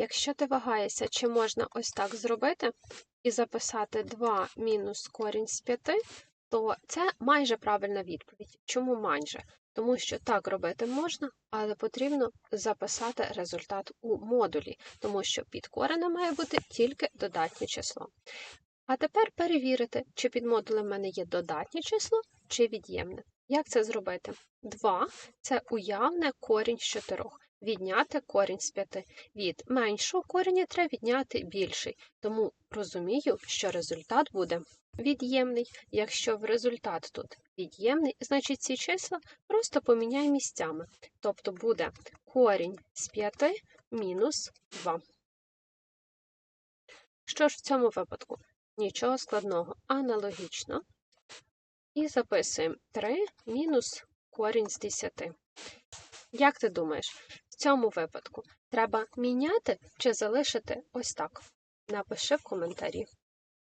Якщо ти вагаєшся, чи можна ось так зробити і записати 2 мінус корінь з 5, то це майже правильна відповідь. Чому майже? Тому що так робити можна, але потрібно записати результат у модулі, тому що під коренем має бути тільки додатнє число. А тепер перевірити, чи під модулем в мене є додатнє число чи від'ємне. Як це зробити? 2 це уявне корінь з 4. Відняти корінь з 5. Від меншого кореня треба відняти більший. Тому розумію, що результат буде від'ємний. Якщо в результат тут від'ємний, значить ці числа просто поміняй місцями. Тобто буде корінь з 5 мінус 2. Що ж в цьому випадку? Нічого складного, аналогічно. І записуємо 3 мінус корінь з 10. Як ти думаєш, цьому випадку треба міняти чи залишити ось так? Напиши в коментарі.